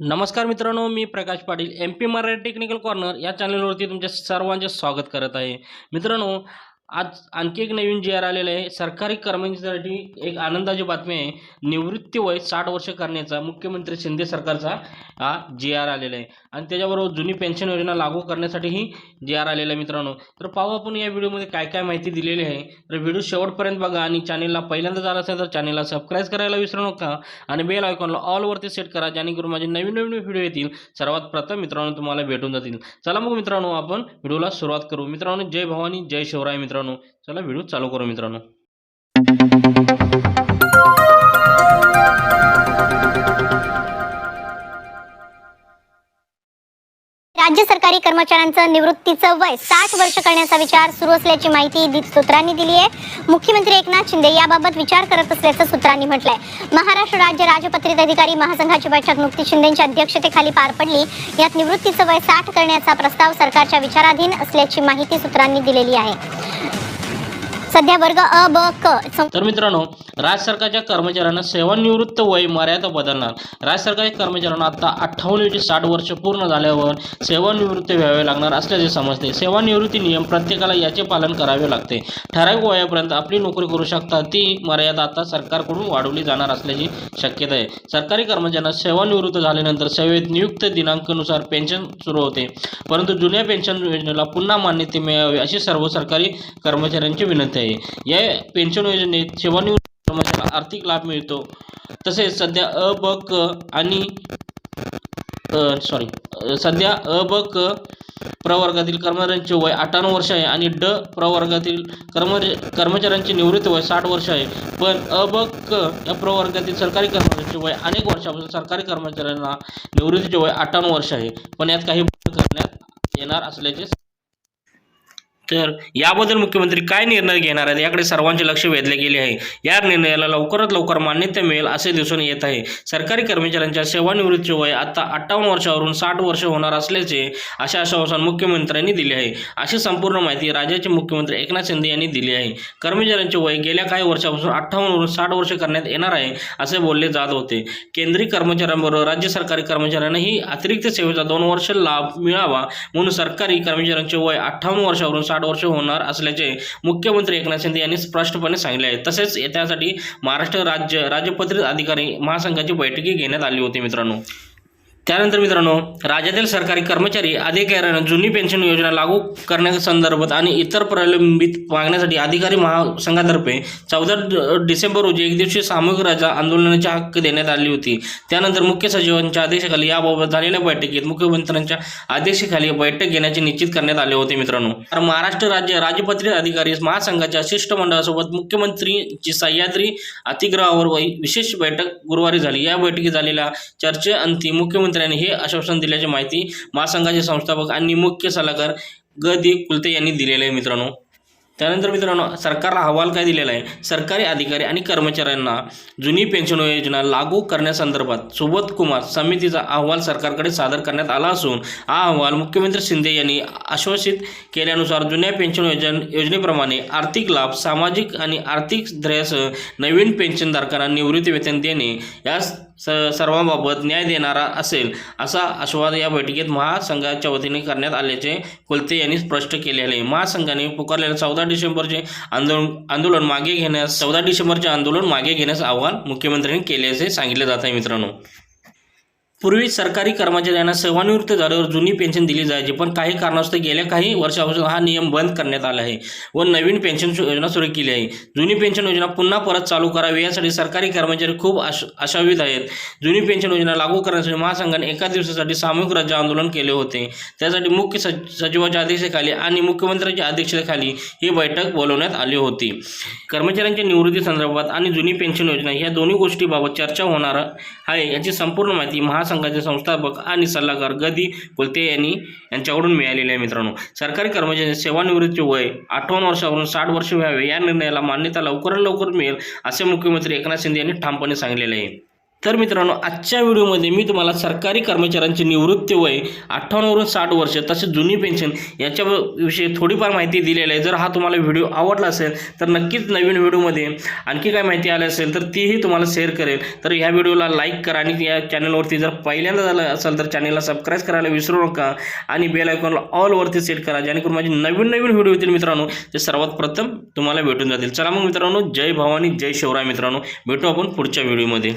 नमस्कार मित्रांनो मी Prakash Patil M P Marathi technical corner या चॅनलवरती तुमच्या सर्वांचे स्वागत करत आहे. मित्रांनो आज आणखी एक नवीन जी आर आलेलं आहे सरकारी कर्मचाऱ्यांसाठी एक आनंदाची बातमी आहे. निवृत्ती वय साठ वर्ष करण्याचा मुख्यमंत्री शिंदे सरकारचा हा जी आर आलेला आहे. आणि त्याच्याबरोबर जुनी पेन्शन योजना लागू करण्यासाठीही जी आर आलेला आहे मित्रांनो. तर पाहू आपण या व्हिडिओमध्ये काय काय माहिती दिलेली आहे. तर व्हिडिओ शेवटपर्यंत बघा आणि चॅनेलला पहिल्यांदा झाला असेल तर चॅनेलला सबस्क्राईब करायला विसरू नका. आणि बेल आयकॉनला ऑलवरती सेट करा जेणेकरून माझे नवीन नवीन व्हिडिओ येतील. सर्वात प्रथम मित्रांनो तुम्हाला भेटून जातील. चला मग मित्रांनो आपण व्हिडिओला सुरुवात करू. मित्रांनो जय भवानी जय शिवराय मित्रांनो. चला व्हिडिओ चालू करू मित्रांनो राज्य सरकारी कर्मचाऱ्यांचं निवृत्तीचं वय साठ वर्ष करण्याचा विचार सुरू असल्याची माहिती दि- सूत्रांनी दिली आहे. मुख्यमंत्री एकनाथ शिंदे याबाबत विचार करत असल्याचं सूत्रांनी म्हटलंय. महाराष्ट्र राज्य राजपत्रित अधिकारी महासंघाची बैठक नुकतीच शिंदेच्या अध्यक्षतेखाली पार पडली. यात निवृत्तीचं वय साठ करण्याचा प्रस्ताव सरकारच्या विचाराधीन असल्याची माहिती सूत्रांनी दिलेली आहे. सध्या वर्ग अ ब क. तर मित्रांनो राज्य सरकारच्या कर्मचाऱ्यांना सेवानिवृत्त वय मर्यादा बदलणार. राज्य सरकारच्या कर्मचाऱ्यांना आता अठ्ठावन्न ऐवजी साठ वर्ष पूर्ण झाल्यावर सेवानिवृत्ती व्हावे लागणार असल्याचे समजते. सेवानिवृत्ती नियम प्रत्येकाला याचे पालन करावे लागते. ठराविक वयापर्यंत आपली नोकरी करू शकता. ती मर्यादा आता सरकारकडून वाढवली जाणार असल्याची शक्यता आहे. सरकारी कर्मचाऱ्यांना सेवानिवृत्त झाल्यानंतर सेवेत नियुक्त दिनांकानुसार पेन्शन सुरू होते. परंतु जुन्या पेन्शन योजनेला पुन्हा मान्यता मिळावी अशी सर्व सरकारी कर्मचाऱ्यांची विनंती आहे. या पेन्शन योजनेत सेवानिवृत्त कर्मचाऱ्यांना आर्थिक लाभ मिळतो. तसेच सध्या अ ब क आणि सॉरी सध्या अ ब क प्रवर्गातील कर्मचाऱ्यांचे वय अठ्ठावन्न वर्ष आहे आणि ड प्रवर्गातील कर्म कर्मचाऱ्यांचे निवृत्ती वय साठ वर्ष आहे. पण अ ब क या प्रवर्गातील सरकारी कर्मचाऱ्यांचे वय अनेक वर्षापासून सरकारी कर्मचाऱ्यांना निवृत्तीचे वय अठ्ठावन्न वर्ष आहे. पण यात काही बदल करण्यात येणार असल्याचे तर याबद्दल मुख्यमंत्री काय निर्णय घेणार आहेत? याकडे सर्वांचे लक्ष वेधले गेले आहे. या निर्णयाला लवकरात लवकर मान्यता मिळेल असे दिसून येत आहे. सरकारी कर्मचाऱ्यांच्या सेवानिवृत्तीचे वय आता अठ्ठावन्न वर्षावरून साठ वर्ष होणार असल्याचे असे आश्वासन मुख्यमंत्र्यांनी दिले आहे. अशी संपूर्ण माहिती राज्याचे मुख्यमंत्री एकनाथ शिंदे यांनी दिली आहे. कर्मचाऱ्यांचे वय गेल्या काही वर्षापासून अठ्ठावन्नवरून साठ वर्ष करण्यात येणार आहे असे बोलले जात होते. केंद्रीय कर्मचाऱ्यांबरोबर राज्य सरकारी कर्मचाऱ्यांनाही अतिरिक्त सेवेचा दोन वर्ष लाभ मिळावा म्हणून सरकारी कर्मचाऱ्यांचे वय अठ्ठावन्न वर्षावरून साठ वर्ष होणार असल्याचे मुख्यमंत्री एकनाथ शिंदे यांनी स्पष्टपणे सांगितले आहे. तसेच त्यासाठी महाराष्ट्र राज्य राज्यपत्रित अधिकारी महासंघाची बैठकी घेण्यात आली होती मित्रांनो. त्यानंतर मित्रांनो राज्यातील सरकारी कर्मचारी अधिकाऱ्यांना जुनी पेन्शन योजना लागू करण्यासंदर्भात आणि इतर प्रलंबित मागण्यासाठी अधिकारी महासंघातर्फे चौदा डिसेंबर रोजी एकदिवसीय सामूहिक रजा आंदोलनाची हक्क देण्यात आली होती. त्यानंतर मुख्य सचिवांच्या आदेशाखाली याबाबत झालेल्या बैठकीत मुख्यमंत्र्यांच्या आदेशाखाली बैठक घेण्याचे निश्चित करण्यात आले होते मित्रांनो. तर महाराष्ट्र राज्य राजपत्रित अधिकारी महासंघाच्या शिष्टमंडळासोबत मुख्यमंत्रीची सह्याद्री अतिग्रहावर विशेष बैठक गुरुवारी झाली. या बैठकीत झालेल्या चर्चेअंती मुख्यमंत्र्यांनी हे आश्वासन दिल्याची माहिती महासंघाचे संस्थापक आणि मुख्य सल्लागार ग दी कुलते यांनी दिलेले आहे मित्रांनो. त्यानंतर मित्रांनो सरकारला अहवाल काय दिलेला आहे? सरकारी अधिकारी आणि कर्मचाऱ्यांना जुनी पेन्शन योजना लागू करण्यासंदर्भात सुबोध कुमार समितीचा अहवाल सरकारकडे सादर करण्यात आला असून हा अहवाल मुख्यमंत्री शिंदे यांनी आश्वासित केल्यानुसार जुन्या पेन्शन योजन योजनेप्रमाणे आर्थिक लाभ सामाजिक आणि आर्थिक ध्येयासह नवीन पेन्शनधारकांना निवृत्ती वेतन देणे या स सर्वांबाबत न्याय देणारा असेल असा आश्वाद या बैठकीत महासंघाच्या वतीने करण्यात आल्याचे कोलते यांनी स्पष्ट केले आहे. महासंघाने पुकारलेल्या चौदा डिसेंबरचे आंदोलन आंदोलन मागे घेण्यास चौदा डिसेंबरचे आंदोलन मागे घेण्यास आव्हान मुख्यमंत्र्यांनी केले असे सांगितले जात आहे मित्रांनो. पूर्वी सरकारी कर्मचाऱ्यांना सेवानिवृत्त झाल्यावर जुनी पेन्शन दिली जायची पण काही कारणास्तव गेल्या काही वर्षापासून हा नियम बंद करण्यात आला आहे व नवीन पेन्शन योजना सुरू केली आहे. जुनी पेन्शन योजना पुन्हा परत चालू करावी यासाठी सरकारी कर्मचारी खूप आश आशावीत आहेत. जुनी पेन्शन योजना लागू करण्यासाठी महासंघाने एका दिवसासाठी सामूहिक राज्य आंदोलन केले होते. त्यासाठी मुख्य सच सचिवाच्या अध्यक्षतेखाली आणि मुख्यमंत्र्यांच्या अध्यक्षतेखाली ही बैठक बोलवण्यात आली होती. कर्मचाऱ्यांच्या निवृत्ती संदर्भात आणि जुनी पेन्शन योजना या दोन्ही गोष्टीबाबत चर्चा होणार आहे याची संपूर्ण माहिती महासंघाचे संस्थापक आणि सल्लागार गदी कुलते यांनी यांच्याकडून मिळालेले आहे मित्रांनो. सरकारी कर्मचारी सेवानिवृत्तीचे वय अठ्ठावन्न वर्षावरून साठ वर्ष व्हावे या निर्णयाला मान्यता लवकरात लवकर मिळेल असे मुख्यमंत्री एकनाथ शिंदे यांनी ठामपणे सांगितलेले आहे. तर मित्रांनो आजच्या व्हिडिओमध्ये मी तुम्हाला सरकारी कर्मचाऱ्यांचे निवृत्ती वय अठ्ठावन्नवरून साठ वर्ष तसेच जुनी पेन्शन याच्या विषयी थोडीफार माहिती दिलेली आहे. जर हा तुम्हाला व्हिडिओ आवडला असेल तर नक्कीच नवीन व्हिडिओमध्ये आणखी काय माहिती आली असेल तर तीही तुम्हाला शेअर करेल. तर ह्या व्हिडिओला लाईक करा आणि या चॅनलवरती जर पहिल्यांदा झालं असेल तर चॅनलला सबस्क्राईब करायला विसरू नका आणि बेल आयकॉनला ऑलवरती सेट करा जेणेकरून माझे नवीन नवीन व्हिडिओ येतील मित्रांनो ते सर्वात प्रथम तुम्हाला भेटून जातील. चला मग मित्रांनो जय भवानी जय शिवराय मित्रांनो. भेटू आपण पुढच्या व्हिडिओमध्ये.